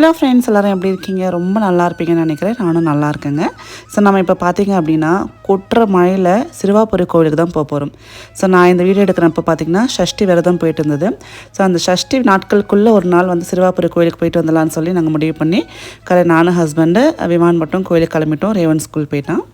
Hello friends எல்லோரும் எப்படி இருக்கீங்க? ரொம்ப நல்லா இருப்பீங்கன்னு நினைக்கிறேன். நானும் நல்லா இருக்கேங்க. ஸோ நம்ம இப்போ பார்த்தீங்க அப்படின்னா கொட்டுற மழையில் சிறுவாபுரி கோவிலுக்கு தான் போக போகிறோம் ஸோ நான் இந்த வீடியோ எடுக்கிறப்போ பார்த்தீங்கன்னா ஷஷ்டி விரதம் போயிட்டு இருந்தது. ஸோ அந்த ஷஷ்டி நாட்களுக்குள்ளே ஒரு நாள் வந்து சிறுவாபுரி கோவிலுக்கு போயிட்டு வந்துடலான்னு சொல்லி நாங்கள் முடிவு பண்ணி கரெக்ட் நானும் ஹஸ்பண்டு விமான் மட்டும் கோயிலுக்கு கிளம்பிட்டோம். ரேவன் ஸ்கூல் போயிட்டான்.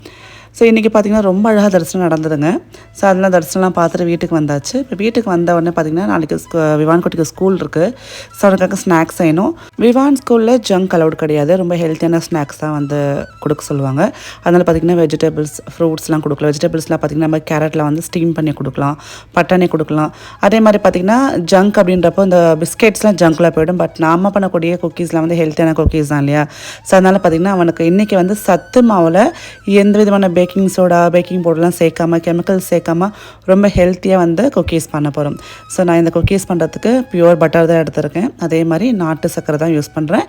ஸோ இன்றைக்கி பார்த்திங்கன்னா ரொம்ப அழகாக தரிசனம் நடந்ததுங்க. ஸோ அதெல்லாம் தரிசனம்லாம் பார்த்துட்டு வீட்டுக்கு வந்தாச்சு. இப்போ வீட்டுக்கு வந்த உடனே பார்த்திங்கன்னா நாளைக்கு விவான் குட்டிக்கு ஸ்கூல் இருக்குது ஸோ அவனுக்காக ஸ்நாக்ஸ் செய்யணும். விவான் ஸ்கூலில் ஜங்க் அலவுட் கிடையாது. ரொம்ப ஹெல்த்தியான ஸ்நாக்ஸ் தான் வந்து கொடுக்க சொல்லுவாங்க. அதனால் பார்த்திங்கன்னா வெஜிடபிள்ஸ் ஃப்ரூட்ஸ்லாம் கொடுக்கலாம் வெஜிடபிள்ஸ்லாம் பார்த்திங்கன்னா நம்ம கேரட்டில் வந்து ஸ்டீம் பண்ணி கொடுக்கலாம். பட்டாணி கொடுக்கலாம். அதே மாதிரி பார்த்திங்கன்னா ஜங்க் அப்படின்றப்போ இந்த பிஸ்கெட்ஸ்லாம் ஜங்க்கில் போயிடும். பட் நாம பண்ணக்கூடிய குக்கீஸ்லாம் வந்து ஹெல்த்தியான குக்கீஸ் தான் இல்லையா? ஸோ அதனால் பார்த்திங்கன்னா அவனுக்கு இன்றைக்கி வந்து சத்து மாவில் எந்த விதமான பேக்கிங் சோடா பேக்கிங் பவுடர்லாம் சேர்க்காம கெமிக்கல்ஸ் சேர்க்காம ரொம்ப ஹெல்த்தியாக வந்து குக்கீஸ் பண்ண போகிறோம் ஸோ நான் இந்த குக்கீஸ் பண்ணுறதுக்கு பியூர் பட்டர் தான் எடுத்திருக்கேன். அதே மாதிரி நாட்டு சக்கரை தான் யூஸ் பண்ணுறேன்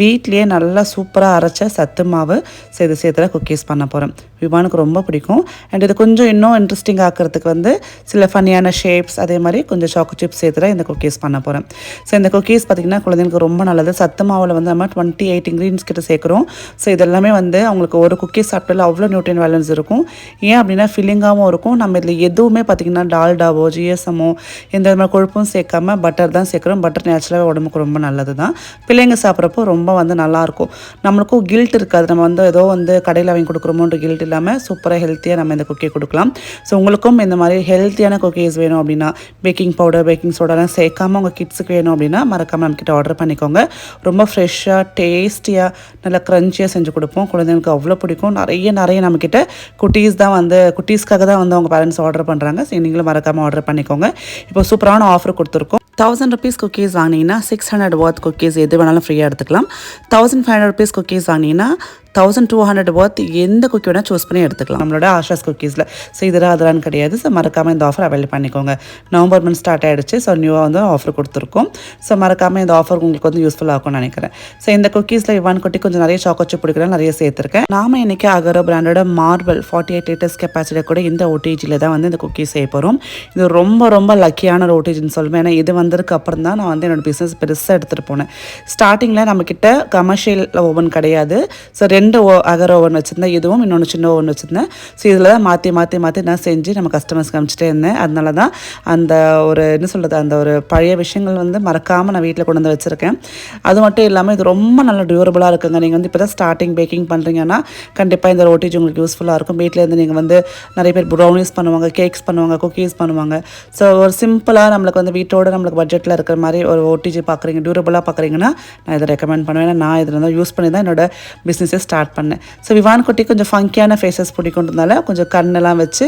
வீட்லேயே நல்லா சூப்பராக அரைச்ச சத்து மாவு சேர்த்து சேர்த்துல குக்கீஸ் பண்ண போகிறோம் விமானுக்கு ரொம்ப பிடிக்கும். அண்ட் இது கொஞ்சம் இன்னும் இன்ட்ரெஸ்டிங் ஆக்கிறதுக்கு வந்து சில ஃபன்னியான ஷேப்ஸ் அதே மாதிரி கொஞ்சம் சாக்கோ சிப்ஸ் சேர்த்து இந்த குக்கீஸ் பண்ண போகிறேன் ஸோ இந்த குக்கீஸ் பார்த்திங்கன்னா குழந்தைங்களுக்கு ரொம்ப நல்லது. சத்து மாவில் வந்து நம்ம டுவெண்ட்டி எயிட் இன்க்ரீடியன்ஸ் கிட்ட சேர்க்குறோம். ஸோ இதெல்லாமே வந்து அவங்களுக்கு ஒரு குக்கீஸ் சாப்பிட்டாலும் அவ்வளோ நியூட்ரியன் பேலன்ஸ் இருக்கும். ஏன் அப்படின்னா ஃபில்லிங்காகவும் இருக்கும். நம்ம இதில் எதுவுமே பார்த்திங்கன்னா டால்டாவோ ஜிஎஸ்எம்மோ எந்த மாதிரி கொழுப்பும் சேர்க்காம பட்டர் தான் சேர்க்குறோம். பட்டர் நேச்சுரலாக உடம்புக்கு ரொம்ப நல்லது தான் பிள்ளைங்க சாப்பிட்றப்போ ரொம்ப வந்து நல்லாயிருக்கும். நம்மளுக்கும் கில்ட் இருக்காது. நம்ம வந்து ஏதோ வந்து கடையில் வாங்கி கொடுக்குறோமோன்ற கில்ட் இல்லாமல் சூப்பராக ஹெல்த்தியாக நம்ம இந்த குக்கி கொடுக்கலாம். ஸோ உங்களுக்கும் இந்த மாதிரி ஹெல்த்தியான குக்கீஸ் வேணும் அப்படின்னா பேக்கிங் பவுடர் பேக்கிங் சோடாலாம் சேர்க்காம உங்கள் கிட்ஸுக்கு வேணும் அப்படின்னா மறக்காமல் நம்மக்கிட்ட ஆர்டர் பண்ணிக்கோங்க. ரொம்ப ஃப்ரெஷ்ஷாக டேஸ்டியாக நல்லா க்ரன்ச்சியாக செஞ்சு கொடுப்போம். குழந்தைங்களுக்கு அவ்வளோ பிடிக்கும். நிறைய நிறைய நம்மக்கிட்ட குட்டீஸ் தான் வந்து குட்டீஸ்க்காக தான் வந்து அவங்க பேரண்ட்ஸ் ஆர்டர் பண்ணுறாங்க ஸோ நீங்களும் மறக்காமல் ஆர்டர் பண்ணிக்கோங்க. இப்போ சூப்பரான ஆஃபர் கொடுத்துருக்கோம். தௌசண்ட் ருபீஸ் குக்கீஸ் வாங்கினீங்கன்னா சிக்ஸ் ஹண்ட்ரட் ஒர்த் குக்கீஸ் எது வேணாலும் ஃப்ரீயாக எடுத்துக்கலாம். Thousand five hundred rupees cookies வாங்கினீங்கன்னா தௌசண்ட் டூ ஹண்ட்ரட் ஒர்த் எந்த குக்கி வேணால் சூஸ் பண்ணி எடுத்துக்கலாம். நம்மளோட ஆஷாஸ் குக்கீஸில் ஸோ இதெல்லாம் அதெல்லாம் கிடையாது. ஸோ மறக்காமல் இந்த ஆஃபர் அவைல் பண்ணிக்கோங்க. நவம்பர் மந்த் ஸ்டார்ட் ஆகிடுச்சு ஸோ நியூவாக வந்து ஆஃபர் கொடுத்துருக்கோம். ஸோ மறக்காமல் இந்த ஆஃபர் உங்களுக்கு வந்து யூஸ்ஃபுல்லாக இருக்கும்னு நினைக்கிறேன். ஸோ இந்த குக்கீஸில் இவான் குட்டி கொஞ்சம் நிறைய சாக்கோச்சு பிடிக்கிறேன். நிறைய சேர்த்துருக்கேன். நாம இன்றைக்கி அகரோ பிராண்டோட marble forty eight litres capacity கூட இந்த ஓடிஜியில் தான் வந்து இந்த குக்கீஸ் செய்ய போகிறோம் இது ரொம்ப ரொம்ப லக்கியான ஒரு ஓடிஜின்னு சொல்லுவேன் ஏன்னா இது வந்து வந்ததுக்கு அப்புறம் தான் நான் வந்து என்னோடய பிஸ்னஸ் பெருசாக எடுத்துகிட்டு போனேன். ஸ்டார்டிங்கில் நம்மக்கிட்ட கமர்ஷியல் ஓவன் கிடையாது. ஸோ ரெண்டு ஓ அகர் ஓவன் வச்சுருந்தேன். இதுவும் இன்னொன்று சின்ன ஓவன் வச்சுருந்தேன். ஸோ இதில் தான் மாற்றி மாற்றி மாற்றி நான் செஞ்சு நம்ம கஸ்டமர்ஸ் காமிச்சிட்டே இருந்தேன். அதனால தான் அந்த ஒரு என்ன சொல்கிறது அந்த ஒரு பழைய விஷயங்கள் வந்து மறக்காமல் நான் வீட்டில் கொண்டு வந்து வச்சுருக்கேன். அது மட்டும் இல்லாமல் இது ரொம்ப நல்ல டியூரபுளாக இருக்குங்க. நீங்கள் வந்து இப்போ தான் ஸ்டார்டிங் பேக்கிங் பண்ணுறீங்கன்னா கண்டிப்பாக இந்த ரோட்டேஜ் உங்களுக்கு யூஸ்ஃபுல்லாக இருக்கும். வீட்டிலேருந்து நீங்கள் வந்து நிறைய பேர் ப்ரௌனிஸ் பண்ணுவாங்க கேக்ஸ் பண்ணுவாங்க குக்கீஸ் பண்ணுவாங்க. ஸோ ஒரு சிம்பிளாக நம்மளுக்கு வந்து வீட்டோட நம்மளுக்கு பட்ஜெட்டில் இருக்கிற மாதிரி ஒரு ஓடிஜி பார்க்குறீங்க டியூரபுளாக பார்க்குறீங்கன்னா நான் இதை ரெக்கமெண்ட் பண்ணுவேன். நான் இதில் தான் யூஸ் பண்ணி தான் என்னோட பிஸ்னஸை ஸ்டார்ட் பண்ணேன். ஸோ விவான் குட்டி கொஞ்சம் ஃபங்கியான ஃபேஸஸ் பிடிக்குன்றதுனால கொஞ்சம் கண்ணெல்லாம் வச்சு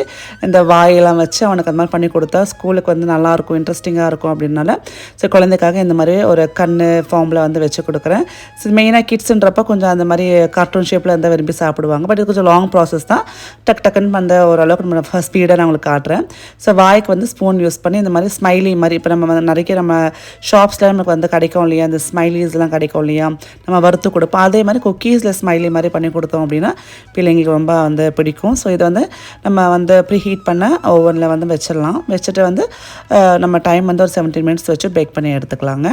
இந்த வாயெல்லாம் வச்சு அவனுக்கு அந்த மாதிரி பண்ணி கொடுத்தா ஸ்கூலுக்கு வந்து நல்லாயிருக்கும் இன்ட்ரெஸ்டிங்காக இருக்கும் அப்படின்னால ஸோ குழந்தைக்காக இந்த மாதிரி ஒரு கண் ஃபார்மில் வந்து வச்சு கொடுக்குறேன். ஸோ மெயினாக கிட்ஸுன்றப்ப கொஞ்சம் அந்த மாதிரி கார்ட்டூன் ஷேப்பில் இருந்தால் விரும்பி சாப்பிடுவாங்க. பட் இது கொஞ்சம் லாங் ப்ராசஸ் தான். டக் டக்குன்னு அந்த ஓரளவுக்கு நம்ம ஸ்பீடாக நான் உங்களுக்கு காட்டுறேன். ஸோ வாய்க்கு வந்து ஸ்பூன் யூஸ் பண்ணி இந்த மாதிரி ஸ்மைலி மாதிரி இப்போ நம்ம நிறைய நம்ம ஷாப்ஸில் நமக்கு வந்து கிடைக்கும் இல்லையா? இந்த ஸ்மைலிஸ்லாம் கிடைக்கும் இல்லையா? நம்ம வறுத்து கொடுப்போம். அதே மாதிரி குக்கீஸில் ஸ்மைலி மாதிரி பண்ணி கொடுத்தோம் அப்படின்னா பிள்ளைங்களுக்கு ரொம்ப வந்து பிடிக்கும். ஸோ இதை வந்து நம்ம வந்து ப்ரீ ஹீட் பண்ண ஓவனில் வந்து வச்சிடலாம். வச்சுட்டு வந்து நம்ம டைம் வந்து ஒரு செவன்டீன் மினிட்ஸ் வச்சு பேக் பண்ணி எடுத்துக்கலாங்க.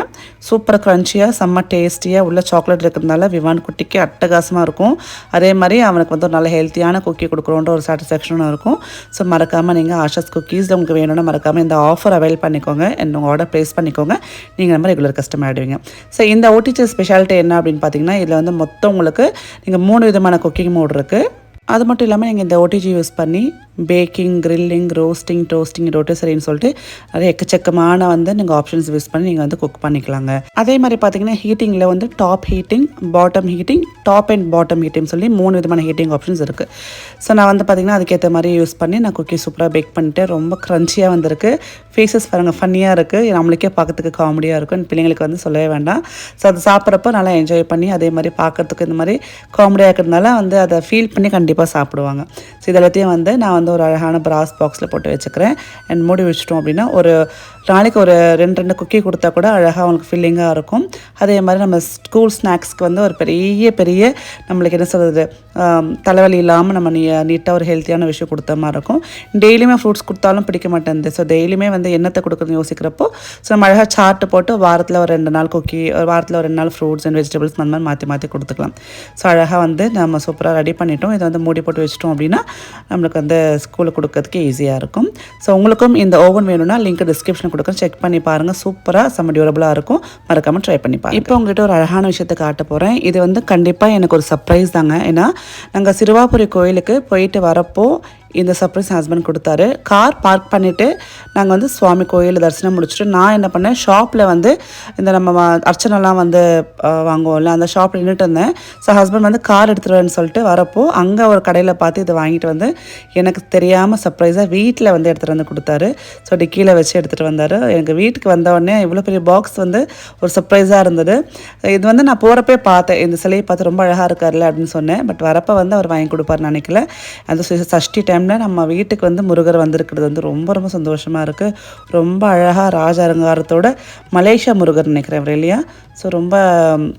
சூப்பர் க்ரன்ச்சியாக செம்ம டேஸ்டியாக உள்ள சாக்லேட் இருக்கிறதுனால விவான் குட்டிக்கு அட்டகாசமாக இருக்கும். அதே மாதிரி அவனுக்கு வந்து ஒரு நல்ல ஹெல்த்தியான குக்கி கொடுக்குறோன்ற ஒரு சாட்டிஸ்ஃபேக்ஷனும் இருக்கும். ஸோ மறக்காமல் நீங்கள் ஆஷாஸ் குக்கீஸில் உங்களுக்கு வேணும்னா மறக்காமல் இந்த ஆஃபர் அவைல் பண்ணிக்கோங்க. என்னோட ஆர்டர் ப்ளேஸ் பண்ணிக்கோங்க. நீங்கள் நம்ம ரெகுலர் கஸ்டமர் ஆகிடுவீங்க ஸோ இந்த ஓடிச்சி ஸ்பெஷாலிட்டி என்ன அப்படின்னு பார்த்தீங்கன்னா இதில் வந்து மொத்தம் உங்களுக்கு நீங்கள் மூணு விதமான குக்கிங் மோட் இருக்குது அது மட்டும் இல்லாமல் நீங்கள் இந்த ஓடிஜி யூஸ் பண்ணி பேக்கிங் கிரில்லிங் ரோஸ்டிங் டோஸ்டிங் ரொட்டேசரின்னு சொல்லிட்டு அது எக்கச்சக்கமான வந்து நீங்கள் ஆப்ஷன்ஸ் யூஸ் பண்ணி நீங்கள் வந்து குக் பண்ணிக்கலாங்க. அதே மாதிரி பார்த்தீங்கன்னா ஹீட்டிங்கில் வந்து top heating bottom heating top and bottom heating சொல்லி மூணு விதமான ஹீட்டிங் ஆப்ஷன்ஸ் இருக்குது ஸோ நான் வந்து பார்த்திங்கன்னா அதுக்கேற்ற மாதிரி யூஸ் பண்ணி நான் குக்கி சூப்பராக பேக் பண்ணிட்டு ரொம்ப க்ரன்ச்சியாக வந்திருக்கு. ஃபேஸஸ் பாருங்கள் ஃபன்னியாக இருக்குது நம்மளுக்கே பார்க்கறதுக்கு காமெடியாக இருக்கும். பிள்ளைங்களுக்கு வந்து சொல்லவே வேண்டாம். ஸோ அது சாப்பிட்றப்ப நல்லா என்ஜாய் பண்ணி அதே மாதிரி பார்க்குறதுக்கு இந்த மாதிரி காமெடியாக இருக்கிறதுனால வந்து அதை ஃபீல் பண்ணி கண்டிப்பாக சாப்பிடுவாங்க. ஸோ இதெல்லாத்தையும் வந்து நான் வந்து ஒரு அழகான பிராஸ் பாக்ஸில் போட்டு வச்சுக்கிறேன். அண்ட் மூடி வச்சிட்டோம் அப்படின்னா ஒரு நாளைக்கு ஒரு ரெண்டு ரெண்டு குக்கி கொடுத்தா கூட அழகாக அவங்களுக்கு ஃபில்லிங்காக இருக்கும். அதே மாதிரி நம்ம ஸ்கூல் ஸ்நாக்ஸ்க்கு வந்து ஒரு பெரிய பெரிய நம்மளுக்கு என்ன சொல்கிறது தலைவலி இல்லாமல் நம்ம நீ நீட்டாக ஒரு ஹெல்த்தியான விஷயம் கொடுத்த மாதிரி இருக்கும். டெய்லியுமே ஃப்ரூட்ஸ் கொடுத்தாலும் பிடிக்க மாட்டேங்குது ஸோ டெய்லியுமே வந்து என்னத்தை கொடுக்குறதுன்னு யோசிக்கிறப்போ ஸோ நம்ம அழகாக சார்ட்டு போட்டு வாரத்தில் ஒரு ரெண்டு நாள் குக்கி ஒரு வாரத்தில் ஒரு ரெண்டு நாள் ஃப்ரூட்ஸ் அண்ட் வெஜிடபிள்ஸ் அந்த மாதிரி மாற்றி மாற்றி கொடுத்துக்கலாம். ஸோ அழகாக வந்து நம்ம சூப்பராக ரெடி பண்ணிட்டோம். இதை வந்து மூடி போட்டு வச்சிட்டோம் அப்படின்னா நம்மளுக்கு வந்து ஸ்கூலுக்கு கொடுக்கறதுக்கு ஈஸியாக இருக்கும். ஸோ உங்களுக்கும் இந்த ஓவன் வேணும்னா லிங்க் டிஸ்கிரிப்ஷனில் கொடுக்குறேன் செக் பண்ணி பாருங்கள் சூப்பராக செம்ம டியூரபுளாக இருக்கும். மறக்காமல் ட்ரை பண்ணி பாருங்கள் இப்போ உங்ககிட்ட ஒரு அழகான விஷயத்தை காட்ட போகிறேன் இது வந்து கண்டிப்பாக எனக்கு ஒரு சர்ப்ரைஸ் தாங்க. ஏன்னா நாங்கள் சிறுவாபுரி கோயிலுக்கு போயிட்டு வரப்போ இந்த சர்ப்ரைஸ் ஹஸ்பண்ட் கொடுத்தாரு. கார் பார்க் பண்ணிவிட்டு நாங்கள் வந்து சுவாமி கோயில் தரிசனம் முடிச்சுட்டு நான் என்ன பண்ணேன் ஷாப்பில் வந்து இந்த நம்ம அர்ச்சனைலாம் வந்து வாங்குவோம்ல அந்த ஷாப்பில் நின்றுட்டு இருந்தேன். ஸோ ஹஸ்பண்ட் வந்து கார் எடுத்துருவேன்னு சொல்லிட்டு வரப்போ அங்கே ஒரு கடையில் பார்த்து இதை வாங்கிட்டு வந்து எனக்கு தெரியாமல் சர்ப்ரைஸாக வீட்டில் வந்து எடுத்துகிட்டு வந்து கொடுத்தாரு. ஸோ டிக்கியில் வச்சு எடுத்துகிட்டு வந்தார். எனக்கு வீட்டுக்கு வந்தவொடனே இவ்வளோ பெரிய பாக்ஸ் வந்து ஒரு சர்ப்ரைஸாக இருந்தது. இது வந்து நான் போகிறப்பே பார்த்தேன். இந்த சிலையை பார்த்து ரொம்ப அழகாக இருக்கார்ல அப்படின்னு சொன்னேன். பட் வரப்போ வந்து அவர் வாங்கி கொடுப்பார் நினைக்கல. அந்த சஷ்டி டைம் டைமில் நம்ம வீட்டுக்கு வந்து முருகர் வந்திருக்கிறது வந்து ரொம்ப ரொம்ப சந்தோஷமாக இருக்குது ரொம்ப அழகாக ராஜ அலங்காரத்தோட மலேசியா முருகர் நினைக்கிறேன் அவர் இல்லையா? ஸோ ரொம்ப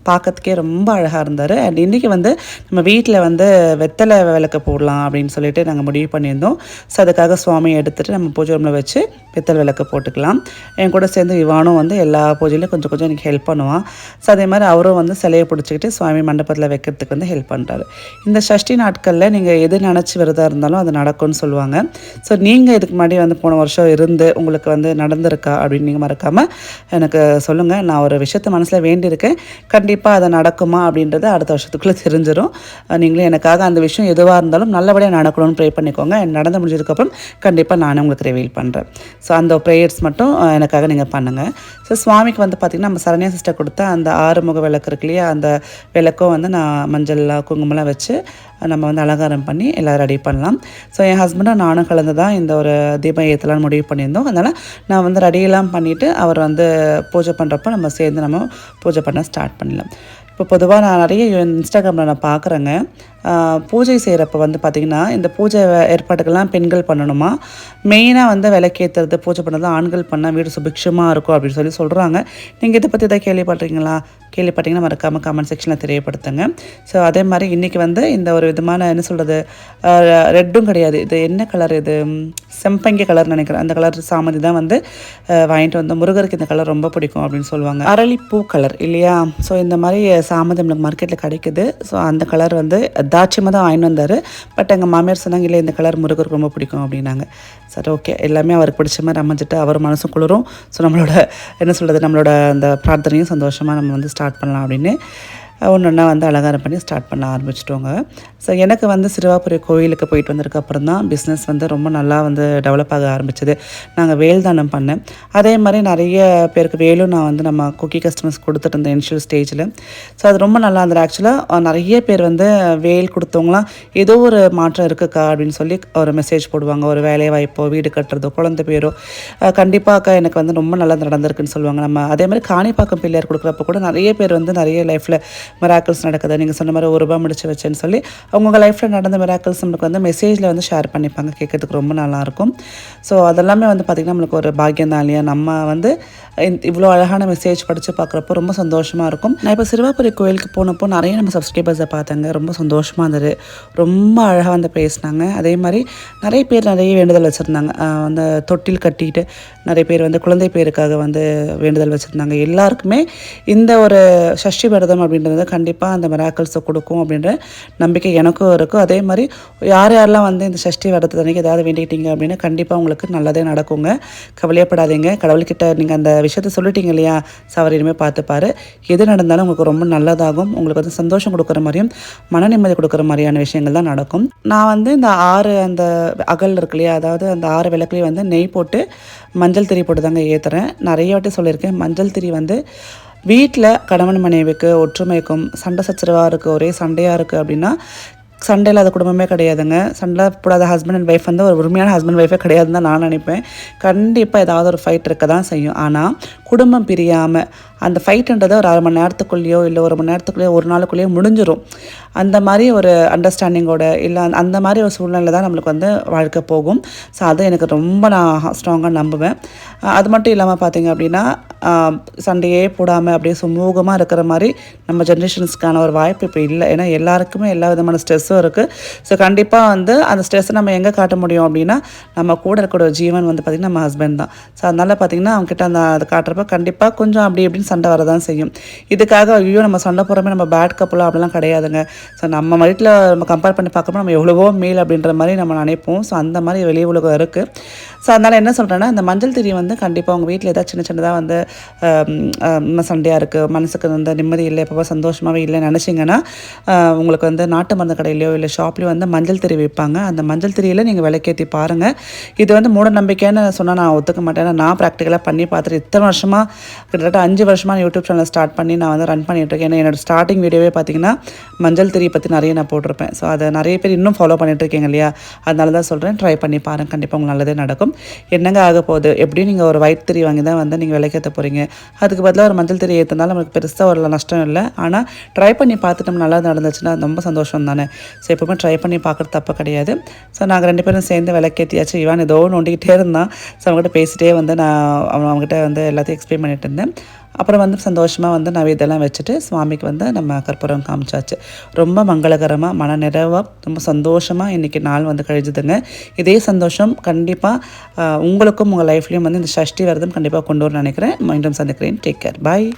பார்க்கறதுக்கே ரொம்ப அழகாக இருந்தார். அண்ட் இன்றைக்கி வந்து நம்ம வீட்டில் வந்து வெத்தலை விளக்கு போடலாம் அப்படின்னு சொல்லிட்டு நாங்கள் முடிவு பண்ணியிருந்தோம். ஸோ அதுக்காக சுவாமியை எடுத்துகிட்டு நம்ம பூஜை ரூமில் வச்சு வெத்தலை விளக்கு போட்டுக்கலாம். என் கூட சேர்ந்து இவானும் வந்து எல்லா பூஜையிலையும் கொஞ்சம் கொஞ்சம் எனக்கு ஹெல்ப் பண்ணுவான். ஸோ அதே மாதிரி அவரும் வந்து சிலையை பிடிச்சிக்கிட்டு சுவாமி மண்டபத்தில் வைக்கிறதுக்கு வந்து ஹெல்ப் பண்ணுறாரு இந்த சஷ்டி நாட்களில் நீங்கள் எது நினச்சி விரதம் இருந்தாலும் அது நடக்கும்னு சொல்லுவாங்க. ஸோ நீங்கள் இதுக்கு முன்னாடி வந்து போன வருஷம் இருந்து உங்களுக்கு வந்து நடந்திருக்கா அப்படின்னு நீங்கள் மறக்காமல் எனக்கு சொல்லுங்கள் நான் ஒரு விஷயத்த மனசில் வேண்டியிருக்கேன். கண்டிப்பாக அது நடக்குமா அப்படின்றது அடுத்த வருஷத்துக்குள்ளே தெரிஞ்சிடும் நீங்களும் எனக்காக அந்த விஷயம் எதுவாக இருந்தாலும் நல்லபடியாக நடக்கணும்னு ப்ரே பண்ணிக்கோங்க. நடந்து முடிஞ்சதுக்கப்புறம் கண்டிப்பாக நானே உங்களுக்கு ரிவீல் பண்ணுறேன் ஸோ அந்த ப்ரேயர்ஸ் மட்டும் எனக்காக நீங்கள் பண்ணுங்கள் ஸோ சுவாமிக்கு வந்து பார்த்திங்கன்னா நம்ம சரண்யா சிஸ்டர் கொடுத்த அந்த ஆறுமுக விளக்கு இருக்கு இல்லையா? அந்த விளக்கும் வந்து நான் மஞ்சள் குங்குமம்லாம் வச்சு நம்ம வந்து அலங்காரம் பண்ணி எல்லாம் ரெடி பண்ணலாம். ஸோ என் ஹஸ்பண்டும் நானும் கலந்து தான் இந்த ஒரு தீபம் ஏற்றலான்னு முடிவு பண்ணியிருந்தோம். அதனால் நான் வந்து ரெடியெல்லாம் பண்ணிவிட்டு அவர் வந்து பூஜை பண்ணுறப்போ நம்ம சேர்ந்து நம்ம பூஜை பண்ண ஸ்டார்ட் பண்ணலாம் இப்போ பொதுவாக நான் நிறைய இன்ஸ்டாகிராமில் நான் பார்க்குறேங்க. பூஜை செய்கிறப்ப வந்து பார்த்திங்கன்னா இந்த பூஜை ஏற்பாடுகள்லாம் பெண்கள் பண்ணணுமா? மெயினாக வந்து விளக்கேற்றுறது பூஜை பண்ணுறது ஆண்கள் பண்ணால் வீடு சுபிக்ஷமாக இருக்கும் அப்படின்னு சொல்லி சொல்கிறாங்க நீங்கள் இதை பற்றி எதாவது கேள்விப்பட்டிருக்கீங்களா? கேள்விப்பட்டிங்கன்னா மறக்காமல் கமெண்ட் செக்ஷனில் தெரியப்படுத்துங்க. ஸோ அதே மாதிரி இன்றைக்கி வந்து இந்த ஒரு விதமான என்ன சொல்கிறது ரெட்டும் கிடையாது. இது என்ன கலர் இது? செம்பங்கி கலர் நினைக்கிறேன். அந்த கலர் சாமந்தி தான் வந்து வாங்கிட்டு வந்தோம். முருகருக்கு இந்த கலர் ரொம்ப பிடிக்கும் அப்படின்னு சொல்லுவாங்க. அரளிப்பூ கலர் இல்லையா? ஸோ இந்த மாதிரி சாமந்தி நம்மளுக்கு மார்க்கெட்டில் கிடைக்குது. ஸோ அந்த கலர் வந்து தாட்சியமாக தான் வாங்கிட்டு வந்தார். பட் எங்கள் மாமியார் சொன்னாங்க இல்லை இந்த கலர் முருகருக்கு ரொம்ப பிடிக்கும் அப்படின்னாங்க. சரி ஓகே எல்லாமே அவருக்கு பிடிச்ச மாதிரி அமைஞ்சிட்டு அவர் மனசும் குளிரும். ஸோ நம்மளோட என்ன சொல்கிறது நம்மளோட அந்த பிரார்த்தனையும் சந்தோஷமாக நம்ம வந்து ஸ்டார்ட் ஸ்டார்ட் பண்ணலாம் அப்படின்னு ஒன்று ஒன்றா வந்து அலங்காரம் பண்ணி ஸ்டார்ட் பண்ண ஆரம்பிச்சிட்டோங்க. ஸோ எனக்கு வந்து சிறுவாபுரி கோயிலுக்கு போயிட்டு வந்ததுக்கு அப்புறம் தான் பிஸ்னஸ் வந்து ரொம்ப நல்லா வந்து டெவலப் ஆக ஆரம்பிச்சது. நாங்கள் வேல் தானம் பண்ணேன். அதே மாதிரி நிறைய பேருக்கு வேலும் நான் வந்து நம்ம குக்கி கஸ்டமர்ஸ் கொடுத்துட்டு இருந்தேன் இனிஷியல் ஸ்டேஜில் ஸோ அது ரொம்ப நல்லா இருந்தது. ஆக்சுவலாக நிறைய பேர் வந்து வேல் கொடுத்தவங்களாம் ஏதோ ஒரு மாற்றம் இருக்குக்கா அப்படின்னு சொல்லி ஒரு மெசேஜ் போடுவாங்க. ஒரு வேலை வாய்ப்போ வீடு கட்டுறதோ குழந்தை பேரோ கண்டிப்பாக எனக்கு வந்து ரொம்ப நல்லா நடந்திருக்குன்னு சொல்லுவாங்க. நம்ம அதே மாதிரி காணிப்பாக்கம் பிள்ளையார் கொடுக்குறப்ப கூட நிறைய பேர் வந்து நிறைய லைஃப்பில் மிராக்கிள்ஸ் நடக்குது. நீங்கள் சொன்ன மாதிரி ஒரு ரூபா முடிச்சு வச்சேன்னு சொல்லி அவங்கவுங்க லைஃப்பில் நடந்த மிராக்கிள்ஸ் நம்மளுக்கு வந்து மெசேஜில் வந்து ஷேர் பண்ணிப்பாங்க. கேட்கறதுக்கு ரொம்ப நல்லாயிருக்கும். ஸோ அதெல்லாமே வந்து பார்த்திங்கன்னா நம்மளுக்கு ஒரு பாக்கியம் தான் இல்லையா நம்ம வந்து இவ்வளோ அழகான மெசேஜ் படித்து பார்க்குறப்போ ரொம்ப சந்தோஷமாக இருக்கும். நான் இப்போ சிறுவாபுரி கோயிலுக்கு போனப்போ நிறைய நம்ம சப்ஸ்கிரைபர்ஸை பார்த்தாங்க. ரொம்ப சந்தோஷமாக இருந்தது. ரொம்ப அழகாக வந்து பேசினாங்க. அதே மாதிரி நிறைய பேர் நிறைய வேண்டுதல் வச்சுருந்தாங்க. அந்த தொட்டில் கட்டிட்டு நிறைய பேர் வந்து குழந்தை பேருக்காக வந்து வேண்டுதல் வச்சுருந்தாங்க. எல்லாருக்குமே இந்த ஒரு சஷ்டி விரதம் அப்படின்றது கண்டிப்பாக அந்த மிராக்கல்ஸை கொடுக்கும் அப்படின்ற நம்பிக்கை எனக்கும் இருக்கும் அதே மாதிரி யார் யாரெல்லாம் வந்து இந்த சஷ்டி வரது அன்றைக்கி ஏதாவது வேண்டிக்கிட்டீங்க அப்படின்னா கண்டிப்பாக உங்களுக்கு நல்லதே நடக்குங்க. கவலையப்படாதீங்க. கடவுள்கிட்ட நீங்கள் அந்த விஷயத்த சொல்லிட்டீங்க இல்லையா? சவர் இனிமேல் பார்த்துப்பாரு. எது நடந்தாலும் உங்களுக்கு ரொம்ப நல்லதாகும். உங்களுக்கு வந்து சந்தோஷம் கொடுக்குற மாதிரியும் மன நிம்மதி கொடுக்குற மாதிரியான விஷயங்கள் தான் நடக்கும். நான் வந்து இந்த ஆறு அந்த அகல் இருக்கு இல்லையா? அதாவது அந்த ஆறு விளக்குலேயும் வந்து நெய் போட்டு மஞ்சள் திரி போட்டு தாங்க ஏற்றுறேன் நிறைய வாட்டி சொல்லியிருக்கேன். மஞ்சள் திரி வந்து வீட்டில் கணவன் மனைவிக்கு ஒற்றுமைக்கும் சண்டை சச்சரவாக இருக்குது ஒரே சண்டையாக இருக்குது அப்படின்னா சண்டை இல்லாத குடும்பமே கிடையாதுங்க. சண்டை போடாத ஹஸ்பண்ட் அண்ட் ஒய்ஃப் வந்து ஒரு உண்மையான ஹஸ்பண்ட் ஒய்ஃபே கிடையாதுன்னு தான் நான் நினைப்பேன். கண்டிப்பாக ஏதாவது ஒரு ஃபைட் இருக்க தான் செய்யும். ஆனால் குடும்பம் பிரியாமல் அந்த ஃபைட்டுன்றது ஒரு அரை மணி நேரத்துக்குள்ளேயோ இல்லை ஒரு மணி நேரத்துக்குள்ளேயோ ஒரு நாளுக்குள்ளேயோ முடிஞ்சிடும் அந்த மாதிரி ஒரு அண்டர்ஸ்டாண்டிங்கோட இல்லை அந்த மாதிரி ஒரு சூழ்நிலை தான் நம்மளுக்கு வந்து வாழ்க்கை போகும். ஸோ அதை எனக்கு ரொம்ப நான் ஸ்ட்ராங்காக நம்புவேன். அது மட்டும் இல்லாமல் பார்த்தீங்க அப்படின்னா சண்டையே போடாமல் அப்படியே சுமூகமாக இருக்கிற மாதிரி நம்ம ஜென்ரேஷன்ஸ்க்கான ஒரு வாய்ப்பு இப்போ இல்லை. ஏன்னா எல்லாருக்குமே எல்லா விதமான ஸ்ட்ரெஸ்ஸும் இருக்குது ஸோ கண்டிப்பாக வந்து அந்த ஸ்ட்ரெஸ்ஸை நம்ம எங்கே காட்ட முடியும் அப்படின்னா நம்ம கூட இருக்கிற ஒரு ஜீவன் வந்து பார்த்திங்கன்னா நம்ம ஹஸ்பண்ட் தான். ஸோ அதனால் பார்த்திங்கன்னா அவங்ககிட்ட அந்த அதை காட்டுறப்ப கண்டிப்பாக கொஞ்சம் அப்படி இப்படின்னு சண்டை வரதான் செய்யும். இதுக்காக ஐயோ நம்ம சண்டை போகிறோமே நம்ம பேட் கப்பலாம் அப்படிலாம் கிடையாதுங்க. ஸோ நம்ம வீட்டில் நம்ம கம்பேர் பண்ணி பார்க்கும்போது நம்ம எவ்வளவோ மேல் அப்படின்ற மாதிரி நம்ம நினைப்போம். ஸோ அந்த மாதிரி வெளி உலகம் இருக்குது ஸோ அதனால் என்ன சொல்கிறேன்னா இந்த மஞ்சள் திரி வந்து கண்டிப்பாக உங்கள் வீட்டில் ஏதாவது சின்ன சின்னதாக வந்து சண்டையாக இருக்குது மனசுக்கு வந்து நிம்மதி இல்லை எப்போ சந்தோஷமாகவே இல்லை நினச்சிங்கன்னா உங்களுக்கு வந்து நாட்டு மருந்து கடையிலையோ இல்லை ஷாப்லேயோ வந்து மஞ்சள் திரி விற்பாங்க. அந்த மஞ்சள் திரியில் நீங்கள் விலைக்கேற்றி பாருங்கள் இது வந்து மூட நம்பிக்கைன்னு சொன்னால் நான் ஒத்துக்க மாட்டேன். ஏன்னா நான் ப்ராக்டிக்கலாக பண்ணி பார்த்துட்டு இத்தனை வருஷமாக கிட்டத்தட்ட அஞ்சு வருஷம் வருஷமாக யூடியூப் சேனல் ஸ்டார்ட் பண்ணி நான் வந்து ரன் பண்ணிகிட்ருக்கேன் ஏன்னா என்னோடய ஸ்டார்டிங் வீடியோவே பார்த்தீங்கன்னா மஞ்சள் திரி பற்றி நிறைய நான் போட்டிருப்பேன். ஸோ அதை நிறைய பேர் இன்னும் ஃபாலோ பண்ணிட்டு இருக்கீங்க இல்லையா? அதனால தான் சொல்கிறேன் ட்ரை பண்ணி பாருங்க. கண்டிப்பாக உங்களுக்கு நல்லதே நடக்கும். என்னங்க ஆக போகுது? எப்படியும் நீங்கள் ஒரு ஒயிட் திரி வாங்கி தான் வந்து நீங்கள் விலைக்கேற்ற போகிறீங்க அதுக்கு பதிலாக ஒரு மஞ்சள் திரி ஏற்றினாலும் நமக்கு பெருசாக ஒரு நஷ்டம் இல்லை. ஆனால் ட்ரை பண்ணி பார்த்துட்டு நல்லா நடந்துச்சுன்னா ரொம்ப சந்தோஷம் தானே? ஸோ எப்பவுமே ட்ரை பண்ணி பார்க்குறது தப்பு கிடையாது. ஸோ நாங்கள் ரெண்டு பேரும் சேர்ந்து விளக்கேற்றியாச்சு இவன் ஏதோ நோண்டிக்கிட்டே இருந்தான். ஸோ அவங்ககிட்ட பேசிட்டே வந்து நான் அவன் அவங்ககிட்ட வந்து எல்லாத்தையும் எக்ஸ்பிளைன் பண்ணிட்டு இருந்தேன். அப்புறம் வந்து சந்தோஷமாக வந்து நவீதெல்லாம் வச்சுட்டு சுவாமிக்கு வந்து நம்ம கற்பூரம் காமிச்சாச்சு. ரொம்ப மங்களகரமாக மன நிறைவாக ரொம்ப சந்தோஷமாக இன்றைக்கி நாள் வந்து கழிஞ்சுதுங்க. இதே சந்தோஷம் கண்டிப்பாக உங்களுக்கும் உங்கள் லைஃப்லேயும் வந்து இந்த சஷ்டி விரதம் கண்டிப்பாக கொண்டு வர நினைக்கிறேன். மீண்டும் சந்திக்கிறேன். Take care bye